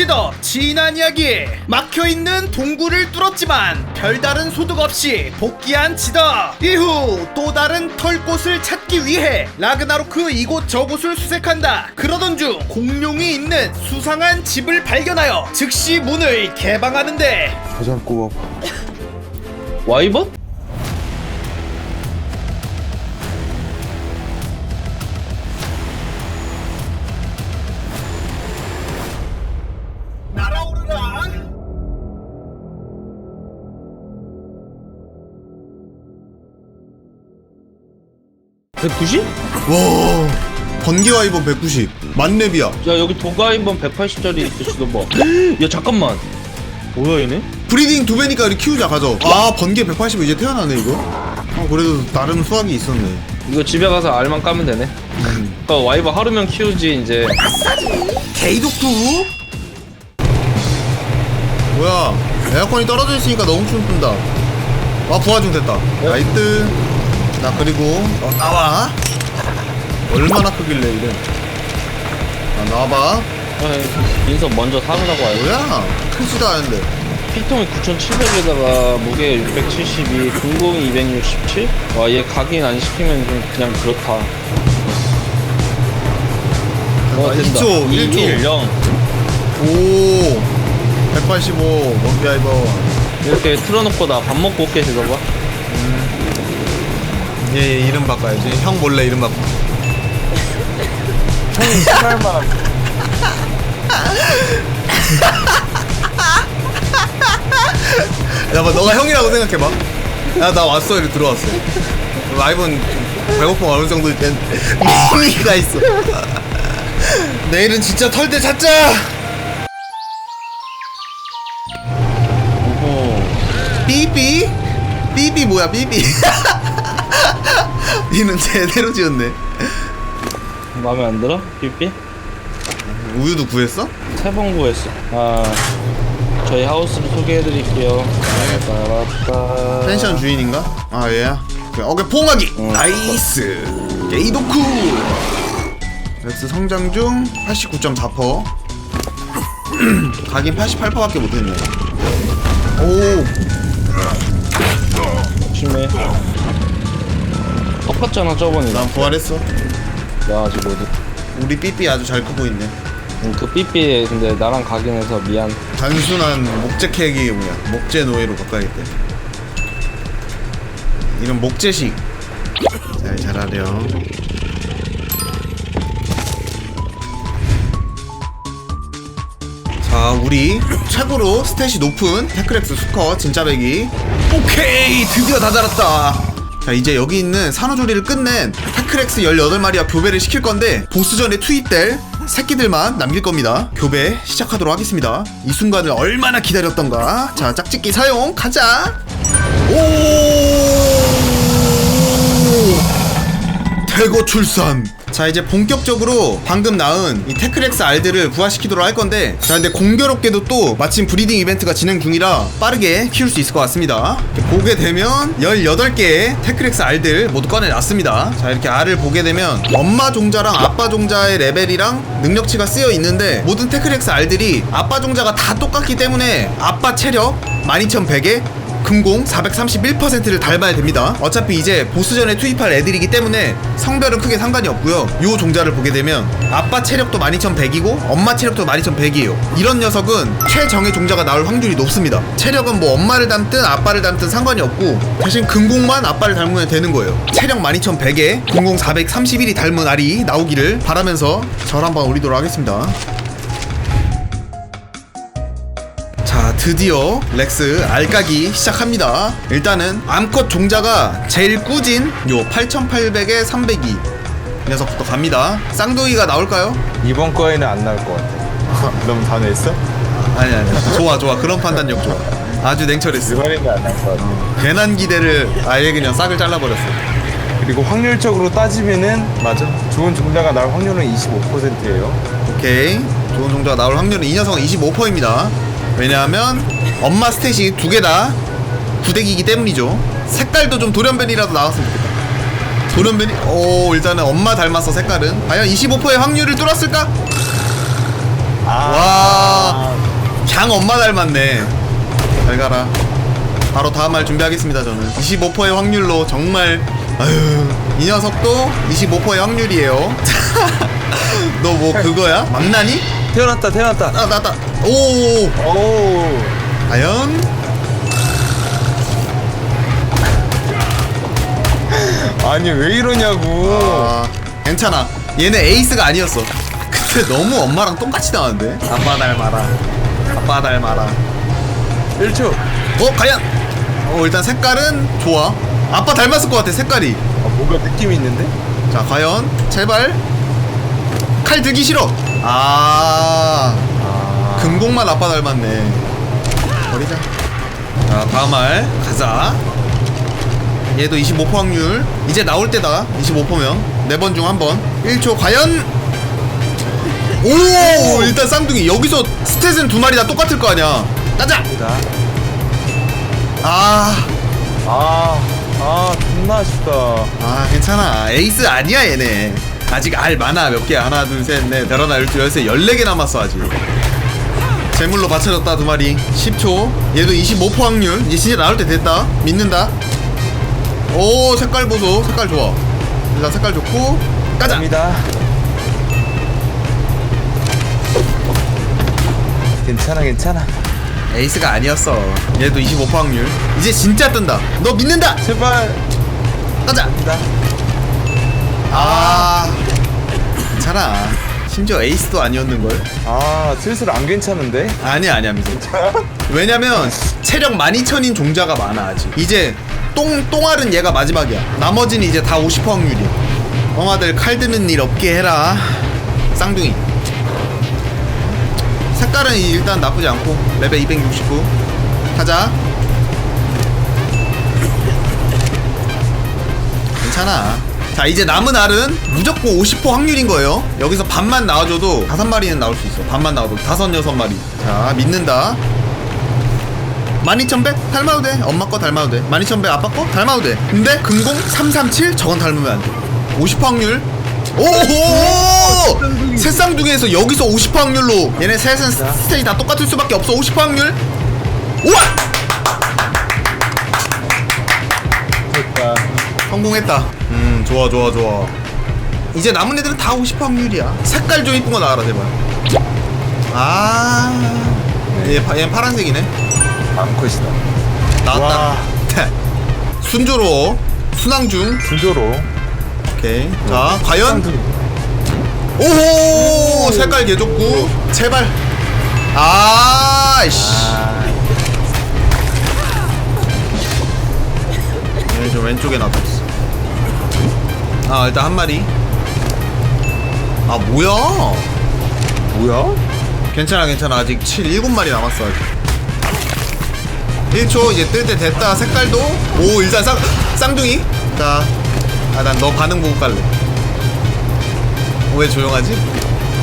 시더 지난 이야기. 막혀있는 동굴을 뚫었지만 별다른 소득 없이 복귀한 지더 이후 또 다른 털꽃을 찾기 위해 라그나로크 이곳 저곳을 수색한다. 그러던 중 공룡이 있는 수상한 집을 발견하여 즉시 문을 개방하는데. 가장 꼬아봐 와이번? (190) 와 번개 와이번 190 만렙이야. 야 여기 도가이번 180짜리 있으시도 뭐야 잠깐만. 뭐야 얘네? 브리딩 두 배니까 우리 키우자 가져 아 번개 180 이제 태어나네 이거. 어, 그래도 나름 수확이 있었네. 이거 집에 가서 알만 까면 되네. 그러니까 와이버 하루면 키우지 이제. 게이독투 뭐야 에어컨이 떨어져 있으니까 너무 춤춘다. 와 부하 중 됐다. 나이트 나 그리고 어, 나와 얼마나 크길래 이래 아 나와봐 아, 인석 먼저 사느라고 알고 뭐야 크지도 않은데 피통이 9,700에다가 무게 672, 둥공이 267? 와, 얘 각인 안 시키면 좀 그냥 그렇다. 어, 아, 된다. 2초, 1초. 210. 오 185 원비아이버 이렇게 틀어놓고 나 밥 먹고 올게, 지도봐. 얘, 얘 이름 바꿔야지. 형 몰래 이름 바꿔. 형이 싫어할 만한. 야봐 너가 형이라고 생각해봐. 야 나 왔어. 이렇게 들어왔어. 라이브는 배고픔 어느 정도 된 미가 있어. 내일은 진짜 털대 찾자. 오호. 삐삐? 삐삐 뭐야 삐삐 이는 제대로 지었네 마음에 안 들어? 삐삐? 우유도 구했어? 세 번 구했어. 아, 저희 하우스를 소개해드릴게요. 펜션 주인인가? 아 얘야 오케이 포옹하기 응. 나이스 게이도쿠 렉스 성장 중 89.4% 가긴 88%밖에 못했네 똑같잖아, 저번이랑. 난 부활했어. 나 아직 어디. 우리 삐삐 아주 잘 크고 있네. 응, 그 삐삐 근데 나랑 각인해서 미안. 단순한 목재 캐기 뭐야. 목재 노예로 바꿔야겠대. 이런 목재식. 잘 자라렴. 자 우리 최고로 스탯이 높은 테크렉스 수커 진짜배기. 오케이! 드디어 다 자랐다 자 이제 여기 있는 산후조리를 끝낸 테크렉스 18마리와 교배를 시킬 건데 보스전에 투입될 새끼들만 남길 겁니다. 교배 시작하도록 하겠습니다. 이 순간을 얼마나 기다렸던가. 자 짝짓기 사용. 가자! 오 대거 출산. 자 이제 본격적으로 방금 낳은 이 테크렉스 알들을 부화시키도록 할 건데 자 근데 공교롭게도 또 마침 브리딩 이벤트가 진행 중이라 빠르게 키울 수 있을 것 같습니다. 보게 되면 18개의 테크렉스 알들 모두 꺼내놨습니다. 자 이렇게 알을 보게 되면 엄마 종자랑 아빠 종자의 레벨이랑 능력치가 쓰여 있는데 모든 테크렉스 알들이 아빠 종자가 다 똑같기 때문에 아빠 체력 12100에 금공 431%를 닮아야 됩니다. 어차피 이제 보스전에 투입할 애들이기 때문에 성별은 크게 상관이 없고요. 요 종자를 보게 되면 아빠 체력도 12100이고 엄마 체력도 12100이에요. 이런 녀석은 최정의 종자가 나올 확률이 높습니다. 체력은 뭐 엄마를 닮든 아빠를 닮든 상관이 없고 대신 금공만 아빠를 닮으면 되는 거예요. 체력 12100에 금공 431이 닮은 알이 나오기를 바라면서 절 한번 올리도록 하겠습니다. 드디어 렉스 알까기 시작합니다. 일단은 암컷 종자가 제일 꾸진 요 8800에 302 녀석부터 갑니다. 쌍둥이가 나올까요? 이번 거에는 안 나올 것 같아. 너무 단호했어? 아니 아니. 좋아 좋아. 그런 판단력 좋아. 아주 냉철했어. 이번에는 안 나올 것 같아. 괜한 기대를 아예 그냥 싹을 잘라버렸어. 그리고 확률적으로 따지면은 맞아. 좋은 종자가 나올 확률은 25%예요. 오케이. 좋은 종자가 나올 확률은 이 녀석은 25%입니다 왜냐하면 엄마 스탯이 두 개 다 구대기이기 때문이죠 색깔도 좀 돌연변이라도 나왔으면 좋겠다 돌연변이 오 일단은 엄마 닮았어 색깔은 과연 25%의 확률을 뚫었을까? 아, 아, 장 엄마 닮았네. 잘 가라. 바로 다음 말 준비하겠습니다, 저는. 25%의 확률로 정말, 아유, 이 녀석도 25%의 확률이에요. 너 뭐 그거야? 망나니? 태어났다 태어났다 아, 나다. 오, 오 과연? 아니 왜 이러냐고 아, 괜찮아. 얘네 에이스가 아니었어. 근데 너무 엄마랑 똑같이 나왔는데? 아빠 닮아라. 아빠 닮아라. 1초 어, 과연? 어, 일단 색깔은 좋아. 아빠 닮았을 것 같아, 색깔이. 아, 뭔가 느낌이 있는데? 자, 과연? 제발. 칼 들기 싫어. 아, 아 금공만 아빠 닮았네. 버리자. 자, 다음 말 가자. 얘도 25% 확률. 이제 나올 때다. 25%면 네 번 중 한 번. 1초 과연? 오! 일단 쌍둥이 여기서 스탯은 두 마리 다 똑같을 거 아니야. 가자. 자. 아, 아, 아, 존나 아쉽다. 아 괜찮아. 에이스 아니야 얘네. 아직 알 많아 몇 개. 하나, 둘, 셋, 넷, 다섯, 하나, 열둘, 열세, 열네 개 남았어 아직. 제물로 받쳐졌다 두 마리. 10초. 얘도 25% 확률. 이제 진짜 나올 때 됐다. 믿는다. 오 색깔 보소. 색깔 좋아. 일단 색깔 좋고. 가자. 갑니다. 괜찮아, 괜찮아. 에이스가 아니었어. 얘도 25% 확률. 이제 진짜 뜬다. 너 믿는다. 제발. 가자. 갑니다. 아. 괜찮아. 심지어 에이스도 아니었는걸. 아, 슬슬 안 괜찮은데? 아니야 아니야 미소 왜냐면 체력 12,000인 종자가 많아 아직. 이제 똥 똥알은 얘가 마지막이야. 나머지는 이제 다 50% 확률이야 엉아들 칼 드는 일 없게 해라. 쌍둥이. 색깔은 일단 나쁘지 않고 레벨 269 가자. 괜찮아 자 이제 남은 알은 무조건 50% 확률인 거예요. 여기서 반만 나와줘도 다섯 마리는 나올 수 있어. 반만 나와도 다섯 여섯 마리. 자 믿는다. 12100 닮아도 돼. 엄마 거 닮아도 돼. 12100 아빠 거 닮아도 돼. 근데 금공 337 저건 닮으면 안돼 50% 확률. 오호! 새 쌍둥이에서 여기서 50% 확률로. 얘네 셋은 스테이지 다 똑같을 수밖에 없어. 50% 확률. 우와 됐다. 성공했다. 음, 좋아, 좋아, 좋아. 이제 남은 애들은 다 50% 확률이야. 색깔 좀 이쁜 거 나와라, 제발. 아, 얘, 파- 얘는 파란색이네. 암컷이다. 나왔다. 와. 순조로워. 순항 중. 순조로. 오케이. 자, 과연? 오호! 색깔 개 좋고. 제발. 아, 씨. 아, 얘좀 왼쪽에 놔뒀어. 아, 일단 한 마리. 아, 뭐야? 뭐야? 괜찮아 괜찮아 아직 7 7마리 남았어 아직 1초 이제 뜰 때 됐다 색깔도 오 일단 쌍, 쌍둥이 자아난 너 반응 보고 갈래 왜 조용하지?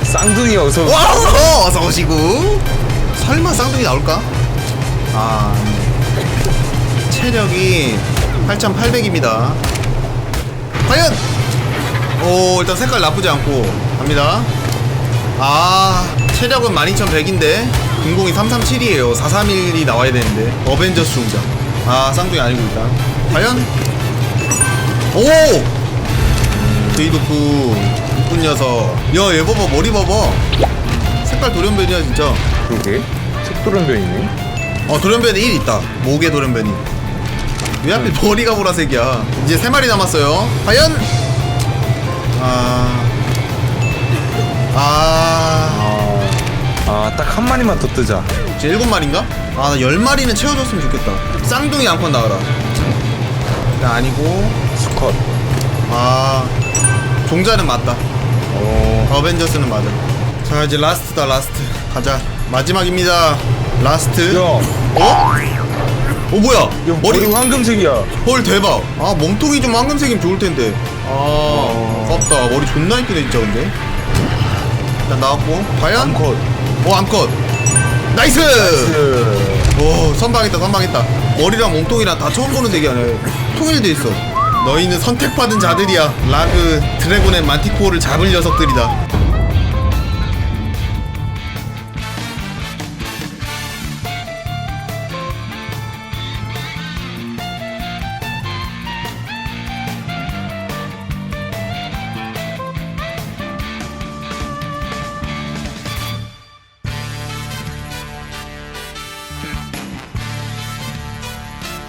쌍둥이 어서. 와 어, 어서 오시고 설마 쌍둥이 나올까? 아. 체력이 8800입니다 과연 오 일단 색깔 나쁘지 않고 갑니다. 아 체력은 12100인데 금공이 337이에요. 431이 나와야 되는데. 어벤져스 중자 아 쌍둥이 아니고 일단. 과연? 오! 데이도프. 이쁜 녀석. 야얘 봐봐. 머리 봐봐. 색깔 돌연변이야 진짜. 그러게. 색도련변이네. 어 돌연변이 1 있다. 목에 돌연변이. 왜 하필 머리가 보라색이야? 이제 3마리 남았어요. 과연 아... 아... 아, 아, 딱 한 마리만 더 뜨자. 이제 7마리인가? 아, 나 10마리는 채워줬으면 좋겠다. 쌍둥이 암컷 나와라. 나 아니고, 수컷. 아, 종자는 맞다. 어, 어벤져스는 맞아. 자, 이제 라스트다, 라스트. 가자. 마지막입니다. 라스트. 야, 어? 어, 뭐야? 야, 머리, 머리 황금색이야. 헐, 대박. 아, 몸통이 좀 황금색이면 좋을 텐데. 아, 어. 아깝다. 머리 존나 이쁘네, 진짜, 근데. 일단 나왔고. 과연? 암컷. 어, 암컷. 나이스! 그, 오 선방했다 선방했다 머리랑 몸통이랑 다 처음 보는 대기하네 통일돼 있어 너희는 선택받은 자들이야 라그 드래곤 앤 만티코어를 잡을 녀석들이다